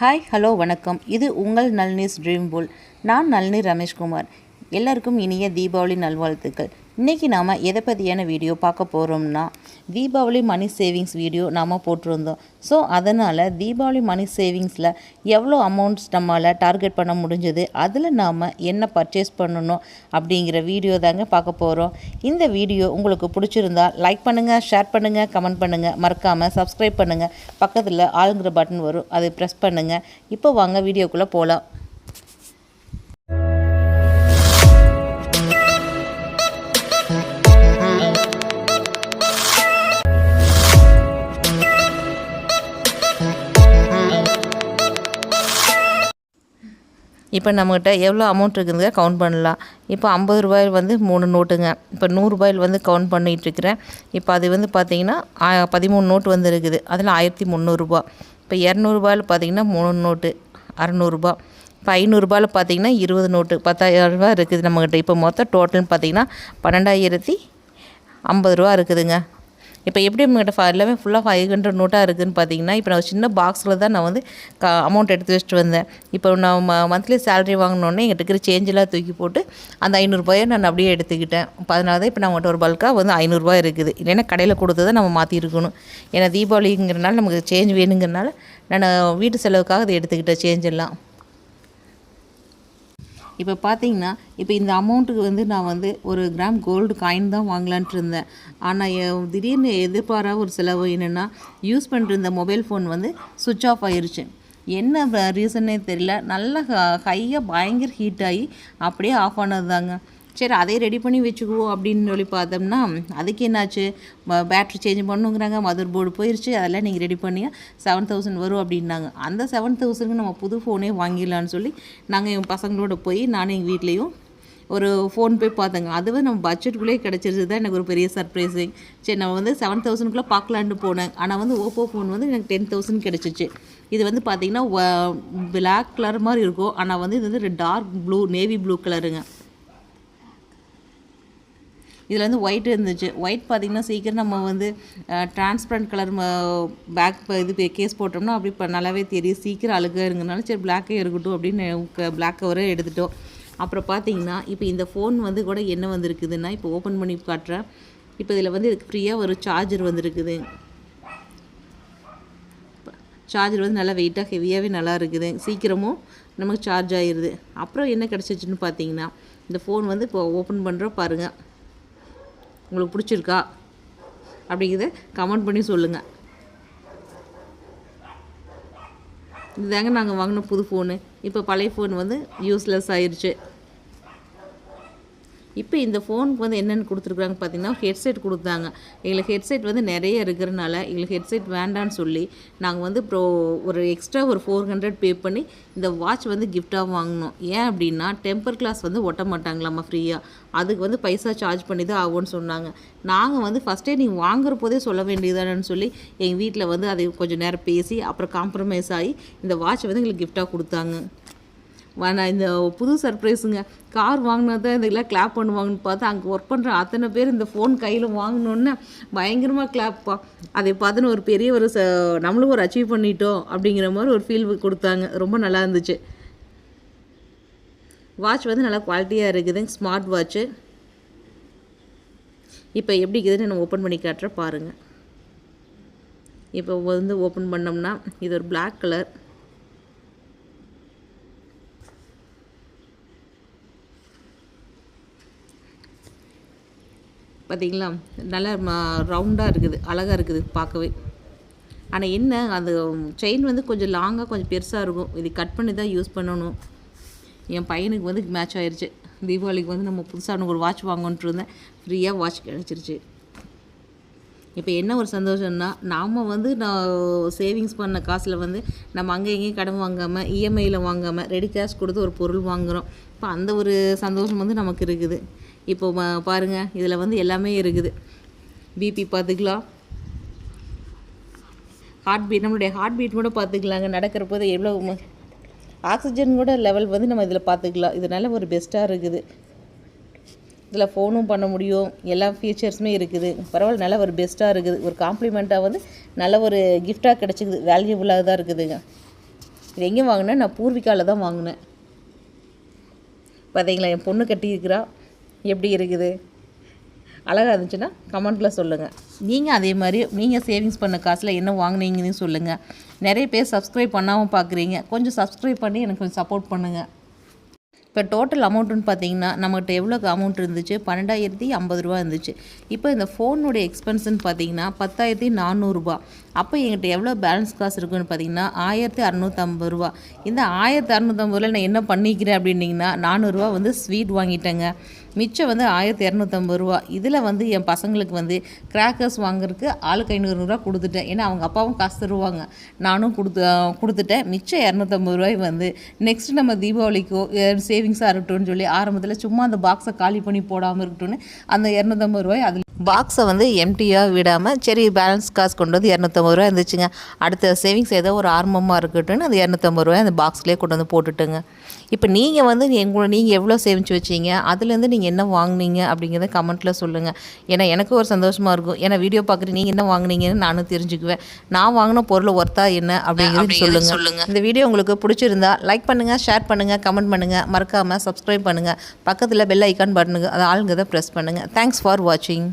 Hi hello வணக்கம். இது உங்கள் நளினிஸ் ட்ரீம் போல் நான் நளினி ரமேஷ்குமார். எல்லாருக்கும் இனிய தீபாவளி நல்வாழ்த்துக்கள். இன்றைக்கி நாம் எதை பற்றியான வீடியோ பார்க்க போகிறோம்னா தீபாவளி மணி சேவிங்ஸ் வீடியோ நாம் போட்டிருந்தோம். ஸோ அதனால் தீபாவளி மணி சேவிங்ஸில் எவ்வளோ அமௌண்ட்ஸ் நம்மளால் டார்கெட் பண்ண முடிஞ்சது அதில் நாம் என்ன பர்ச்சேஸ் பண்ணணும் அப்படிங்கிற வீடியோ தாங்க பார்க்க போகிறோம் இந்த வீடியோ உங்களுக்கு பிடிச்சிருந்தா லைக் பண்ணுங்கள் ஷேர் பண்ணுங்கள் கமெண்ட் பண்ணுங்கள் மறக்காமல் சப்ஸ்கிரைப் பண்ணுங்கள் பக்கத்தில் ஆளுங்கிற பட்டன் வரும் அதை ப்ரெஸ் பண்ணுங்கள் இப்போ வாங்க வீடியோக்குள்ளே போகலாம் இப்போ நம்மக்கிட்ட எவ்வளோ அமௌண்ட் இருக்குதுங்க? கவுண்ட் பண்ணலாம். இப்போ ஐம்பது ரூபாயில் வந்து மூணு நோட்டுங்க இப்போ நூறுரூபாயில் வந்து கவுண்ட் பண்ணிகிட்ருக்கிறேன் இப்போ அது வந்து பார்த்திங்கன்னா பதிமூணு நோட்டு வந்து இருக்குது அதில் ஆயிரத்தி முந்நூறுரூபா இப்போ இரநூறுபாயில் பார்த்தீங்கன்னா மூணு நோட்டு அறநூறுபா இப்போ ஐநூறுரூபாயில் பார்த்தீங்கன்னா இருபது நோட்டு பத்தாயிரம் ரூபாய் இருக்குது நம்மக்கிட்ட இப்போ மொத்தம் டோட்டல்னு பார்த்தீங்கன்னா பன்னெண்டாயிரத்தி ஐம்பது ரூபா இருக்குதுங்க. இப்போ எப்படி நம்மகிட்ட ஃப- எல்லாமே ஃபுல்லாக ஃபைவ் ஹண்ட்ரட் நோட்டாக இருக்குதுன்னு பார்த்தீங்கன்னா இப்போ நான் சின்ன பாக்ஸில் தான் நான் வந்து க அமௌண்ட் எடுத்து வச்சுட்டு வந்தேன். இப்போ நான் ம மந்த்லி சேலரி வாங்கினோடனே எங்கிட்ட இருக்கிற சேஞ்செல்லாம் தூக்கி போட்டு அந்த ஐநூறுரூபாயை நான் அப்படியே எடுத்துக்கிட்டேன். இப்போ அதனால தான் இப்போ நம்மகிட்ட ஒரு பல்காக வந்து ஐநூறுரூவா இருக்குது. இல்லைன்னா கடையில் கொடுத்ததை நம்ம மாற்றிருக்கணும் ஏன்னா தீபாவளிங்கிறனால நமக்கு சேஞ்ச் வேணுங்கிறனால நான் வீட்டு செலவுக்காக அதை எடுத்துக்கிட்டேன் சேஞ்செல்லாம் இப்போ பார்த்தீங்கன்னா இப்போ இந்த அமௌண்ட்டுக்கு வந்து நான் வந்து ஒரு கிராம் கோல்டு காயின் தான் வாங்கலான்ட்டு இருந்தேன். ஆனால் திடீர்னு எதிர்பாரா ஒரு செலவு என்னென்னா யூஸ் பண்ணிட்டு இருந்த மொபைல் ஃபோன் வந்து சுவிட்ச் ஆஃப் ஆயிடுச்சு என்ன ரீசன்னே தெரியல. நல்லா ஹையாக பயங்கர ஹீட் ஆகி அப்படியே ஆஃப் ஆனது தாங்க சரி அதை ரெடி பண்ணி வச்சுக்குவோம் அப்படின்னு சொல்லி பார்த்தோம்னா அதுக்கு என்னாச்சு? பேட்ரி சேஞ்ச் பண்ணுங்கிறாங்க மதர் போர்டு போயிடுச்சு அதெல்லாம் நீங்கள் ரெடி பண்ணி செவன் தௌசண்ட் வரும் அப்படின்னாங்க. அந்த செவன் தௌசண்ட்க்கு நம்ம புது ஃபோனே வாங்கிடலான்னு சொல்லி நாங்கள் என் பசங்களோட போய் நானும் எங்கள் வீட்லேயும் ஒரு ஃபோன் போய் பார்த்தேங்க. அதுவே நம்ம பட்ஜெட்டுக்குள்ளேயே கிடச்சிருச்சு தான் எனக்கு ஒரு பெரிய சர்ப்ரைஸிங் சரி நான் வந்து செவன் தௌசண்ட்குள்ளே பார்க்கலான்னு போனேன். ஆனால் வந்து ஓப்போ ஃபோன் வந்து எனக்கு டென் தௌசண்ட் கிடச்சிச்சு. இது வந்து பார்த்திங்கன்னா பிளாக் கலர் மாதிரி இருக்கும். ஆனால் வந்து இது வந்து டார்க் ப்ளூ நேவி ப்ளூ கலருங்க இதில் வந்து ஒயிட் இருந்துச்சு. ஒயிட் பார்த்திங்கன்னா சீக்கிரம் நம்ம வந்து டிரான்ஸ்பரண்ட் கலர் பேக் இது கேஸ் போட்டோம்னா அப்படி இப்போ நல்லாவே தெரியும் சீக்கிரம் அழுகாக இருங்கனால சரி பிளாக்கே இருக்கட்டும் அப்படின்னு பிளாக் கவரே எடுத்துட்டோம். அப்புறம் பார்த்தீங்கன்னா இப்போ இந்த ஃபோன் வந்து கூட என்ன வந்திருக்குதுன்னா இப்போ ஓப்பன் பண்ணி காட்டுறேன். இப்போ இதில் வந்து இதுக்கு ஃப்ரீயாக ஒரு சார்ஜர் வந்திருக்குது. சார்ஜர் வந்து நல்லா வெயிட்டாக ஹெவியாகவே நல்லா இருக்குது. சீக்கிரமும் நமக்கு சார்ஜ் ஆயிடுது அப்புறம் என்ன கிடச்சிச்சின்னு பார்த்தீங்கன்னா இந்த ஃபோன் வந்து இப்போ ஓப்பன் பண்ணுறோம் பாருங்கள் உங்களுக்கு பிடிச்சிருக்கா? அப்படிங்கிறத கமெண்ட் பண்ணி சொல்லுங்கள் இதுதாங்க நாங்கள் வாங்கின புது ஃபோனு இப்போ பழைய ஃபோன் வந்து யூஸ்லெஸ் ஆயிடுச்சு இப்போ இந்த ஃபோனுக்கு வந்து என்னென்னு கொடுத்துருக்குறாங்க பார்த்தீங்கன்னா ஹெட்செட் கொடுத்தாங்க. எங்களுக்கு ஹெட்செட் வந்து நிறைய இருக்கிறனால எங்களுக்கு ஹெட்செட் வேண்டான்னு சொல்லி நாங்கள் வந்து ப்ரோ ஒரு எக்ஸ்ட்ரா ஒரு ஃபோர் ஹண்ட்ரட் பே பண்ணி இந்த வாட்ச் வந்து கிஃப்டாக வாங்கினோம். ஏன் அப்படின்னா டெம்பர் கிளாஸ் வந்து ஒட்ட மாட்டாங்களாம்மா ஃப்ரீயாக அதுக்கு வந்து பைசா சார்ஜ் பண்ணி தான் ஆகும்னு சொன்னாங்க. நாங்கள் வந்து ஃபஸ்ட்டே நீங்கள் வாங்குற போதே சொல்ல வேண்டியதானு சொல்லி எங்கள் வீட்டில் வந்து அதை கொஞ்சம் நேரம் பேசி அப்புறம் காம்ப்ரமைஸ் ஆகி இந்த வாட்ச் வந்து எங்களுக்கு கிஃப்டாக கொடுத்தாங்க. நான் இந்த புது சர்ப்ரைஸுங்க கார் வாங்கினா தான் இதெல்லாம் கிளாப் பண்ணுவாங்கன்னு பார்த்தா அங்கே ஒர்க் பண்ணுற அத்தனை பேர் இந்த ஃபோன் கையில் வாங்கினோன்னே பயங்கரமாக கிளாப்பா அதை பார்த்துன்னு ஒரு பெரிய ஒரு ச நம்மளும் ஒரு அச்சீவ் பண்ணிட்டோம் அப்படிங்கிற மாதிரி ஒரு ஃபீல் கொடுத்தாங்க. ரொம்ப நல்லா இருந்துச்சு. வாட்ச் வந்து நல்லா குவாலிட்டியாக இருக்குதுங்க ஸ்மார்ட் வாட்ச்சு இப்போ எப்படி இருக்குதுன்னு நான் ஓப்பன் பண்ணி காட்டுறேன் பாருங்கள் இப்போ வந்து ஓப்பன் பண்ணோம்னா இது ஒரு பிளாக் கலர் பார்த்தீங்களா? நல்லா ரவுண்டாக இருக்குது அழகாக இருக்குது பார்க்கவே. ஆனால் என்ன அந்த செயின் வந்து கொஞ்சம் லாங்காக கொஞ்சம் பெருசாக இருக்கும். இது கட் பண்ணி தான் யூஸ் பண்ணணும். என் பையனுக்கு வந்து மேட்ச் ஆயிடுச்சு தீபாவளிக்கு வந்து நம்ம புதுசாக ஒரு வாட்ச் வாங்கன்ட்டு இருந்தேன். ஃப்ரீயாக வாட்ச் கிடச்சிருச்சு. இப்போ என்ன ஒரு சந்தோஷம்னா நாம் வந்து நான் சேவிங்ஸ் பண்ண காசில் வந்து நம்ம அங்கே எங்கேயும் கடன் வாங்காமல் இஎம்ஐயில் வாங்காமல் ரெடி கேஷ் கொடுத்து ஒரு பொருள் வாங்குகிறோம் இப்போ அந்த ஒரு சந்தோஷம் வந்து நமக்கு இருக்குது. இப்போ பாருங்கள் இதில் வந்து எல்லாமே இருக்குது. பிபி பார்த்துக்கலாம் ஹார்ட் பீட் நம்மளுடைய ஹார்ட் பீட் கூட பார்த்துக்கலாங்க நடக்கிற போது எவ்வளோ ஆக்சிஜன் கூட லெவல் வந்து நம்ம இதில் பார்த்துக்கலாம் இதனால ஒரு பெஸ்ட்டாக இருக்குது. இதில் ஃபோனும் பண்ண முடியும். எல்லா ஃபீச்சர்ஸுமே இருக்குது. பரவாயில்ல நல்ல ஒரு பெஸ்ட்டாக இருக்குது. ஒரு காம்ப்ளிமெண்ட்டாக வந்து நல்ல ஒரு கிஃப்டாக கிடச்சிக்குது. வேல்யூபுளாக தான் இருக்குதுங்க இது எங்கே வாங்கினேன்? நான் பூர்விகாவில் தான் வாங்கினேன். பார்த்தீங்களா என் பொண்ணு கட்டியிருக்கிறா. எப்படி இருக்குது? அழகாக இருந்துச்சுன்னா கமெண்ட்டில் சொல்லுங்கள் நீங்கள் அதே மாதிரி நீங்கள் சேவிங்ஸ் பண்ண காசில் என்ன வாங்குனீங்கன்னு சொல்லுங்கள் நிறைய பேர் சப்ஸ்கிரைப் பண்ணாமல் பார்க்குறீங்க கொஞ்சம் சப்ஸ்கிரைப் பண்ணி எனக்கு கொஞ்சம் சப்போர்ட் பண்ணுங்கள் இப்போ டோட்டல் அமௌண்ட்டுன்னு பார்த்தீங்கன்னா நம்மகிட்ட எவ்வளோ அமௌண்ட் இருந்துச்சு? பன்னெண்டாயிரத்தி ஐம்பது ரூபா இருந்துச்சு. இப்போ இந்த ஃபோனுடைய எக்ஸ்பென்ஸ்னு பார்த்தீங்கன்னா பத்தாயிரத்தி நானூறுரூபா அப்போ எங்கிட்ட எவ்வளோ பேலன்ஸ் காசு இருக்குன்னு பார்த்தீங்கன்னா ஆயிரத்தி அறநூற்றம்பது ரூபா இந்த ஆயிரத்தி அறநூற்றம்பதுல நான் என்ன பண்ணிக்கிறேன் அப்படின்னிங்கன்னா நானூறுரூவா வந்து ஸ்வீட் வாங்கிட்டேங்க. மிச்சம் வந்து ஆயிரத்தி இரநூத்தம்பது ரூபா. இதில் வந்து என் பசங்களுக்கு வந்து கிராக்கர்ஸ் வாங்குறதுக்கு ஆளுக்கு ஐநூறுரூவா கொடுத்துட்டேன். ஏன்னா அவங்க அப்பாவும் காசு தருவாங்க. நானும் கொடுத்து கொடுத்துட்டேன். மிச்சம் இரநூத்தம்பது ரூபாய் வந்து நெக்ஸ்ட் நம்ம தீபாவளிக்கோ சேவிங்ஸாக இருக்கட்டும்னு சொல்லி ஆரம்பத்தில் சும்மா அந்த பாக்ஸை காலி பண்ணி போடாமல் இருக்கட்டும்னு அந்த இரநூத்தம்பது ரூபாய் அதில் பாக்ஸை வந்து எம்டியாக விடாமல் சரி பேலன்ஸ் காசு கொண்டு வந்து இரநூத்தம்பது ரூபா இருந்துச்சுங்க. அடுத்த சேவிங்ஸ் ஏதோ ஒரு ஆரம்பமாக இருக்கட்டும்னு அந்த இரநூத்தம்பது ரூபாய் அந்த பாக்ஸ்லேயே கொண்டு வந்து போட்டுட்டுங்க. இப்போ நீங்கள் வந்து எங்களை நீங்கள் எவ்வளோ சேமித்து வச்சீங்க? அதுலேருந்து நீங்கள் என்ன வாங்குனீங்க அப்படிங்கிறத கமெண்ட்டில் சொல்லுங்கள் ஏன்னா எனக்கு ஒரு சந்தோஷமாக இருக்கும். ஏன்னா வீடியோ பார்க்குறது நீங்கள் என்ன வாங்குனீங்கன்னு நானும் தெரிஞ்சுக்குவேன். நான் வாங்கின பொருள் ஒர்த்தா என்ன அப்படிங்கிறது சொல்லுங்கள் சொல்லுங்கள் இந்த வீடியோ உங்களுக்கு பிடிச்சிருந்தா லைக் பண்ணுங்கள் ஷேர் பண்ணுங்கள் கமெண்ட் பண்ணுங்கள் மறக்காமல் சப்ஸ்கிரைப் பண்ணுங்கள் பக்கத்தில் பெல் ஐக்கான் பட்டனுக்கு அது ஆளுங்கிறத ப்ரெஸ் பண்ணுங்கள் தேங்க்ஸ் ஃபார் வாட்சிங்